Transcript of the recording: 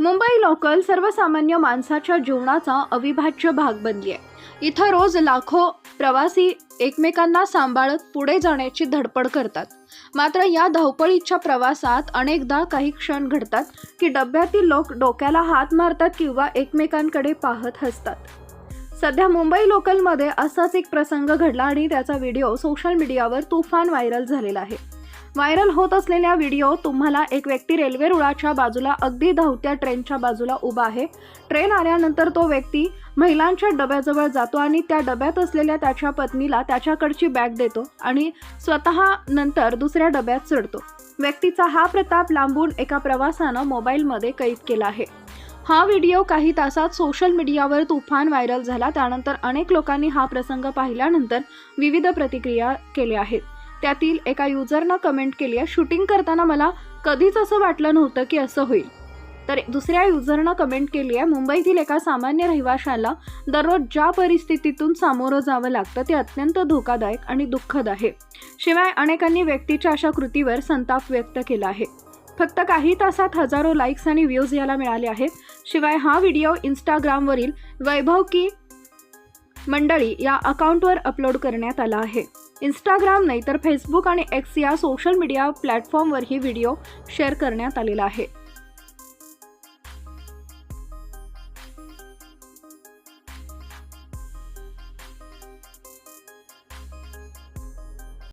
Mumbai local सर्वसामान्य माणसाच्या जीवनाचा अविभाज्य भाग बनली आहे. इथं रोज लाखो प्रवासी एकमेकांना सांभाळत पुढे जाण्याची धडपड करतात. मात्र या धावपळीच्या प्रवासात अनेकदा काही क्षण घडतात की डब्यातील लोक डोक्याला हात मारतात किंवा एकमेकांकडे पाहत हसतात. सध्या मुंबई लोकलमध्ये असाच एक प्रसंग घडला आणि त्याचा व्हिडिओ सोशल मीडियावर तुफान व्हायरल झालेला आहे. व्हायरल होत असलेल्या व्हिडिओ तुम्हाला एक व्यक्ती रेल्वे रुळाच्या बाजूला अगदी धावत्या ट्रेनच्या बाजूला उभा आहे. ट्रेन आल्यानंतर तो व्यक्ती महिलांच्या डब्याजवळ जातो आणि त्या डब्यात असलेल्या त्याच्या पत्नीला त्याच्याकडची बॅग देतो आणि स्वतः नंतर दुसऱ्या डब्यात चढतो. व्यक्तीचा हा प्रताप लांबून एका प्रवासानं मोबाईलमध्ये कैद केला आहे. हा व्हिडिओ काही तासात सोशल मीडियावर तुफान व्हायरल झाला. त्यानंतर अनेक लोकांनी हा प्रसंग पाहिल्यानंतर विविध प्रतिक्रिया केल्या आहेत. त्यातील एका युजरनं कमेंट केली आहे शूटिंग करताना मला कधीच असं वाटलं नव्हतं की असं होईल. तर दुसऱ्या युजरनं कमेंट केली आहे मुंबईतील एका सामान्य रहिवाशाला दररोज ज्या परिस्थितीतून सामोरं जावं लागतं ते अत्यंत धोकादायक आणि दुःखद आहे. शिवाय अनेकांनी व्यक्तीच्या अशा कृतीवर संताप व्यक्त केला आहे. फक्त काही तासात हजारो लाईक्स आणि व्ह्यूज याला मिळाले आहेत. शिवाय हा व्हिडिओ इंस्टाग्रामवरील वैभव की मंडळी या अकाउंटवर अपलोड करण्यात आला आहे. इंस्टाग्राम नाही तर फेसबुक आणि एक्स या सोशल मीडिया प्लॅटफॉर्मवर ही व्हिडिओ शेअर करण्यात आलेला आहे.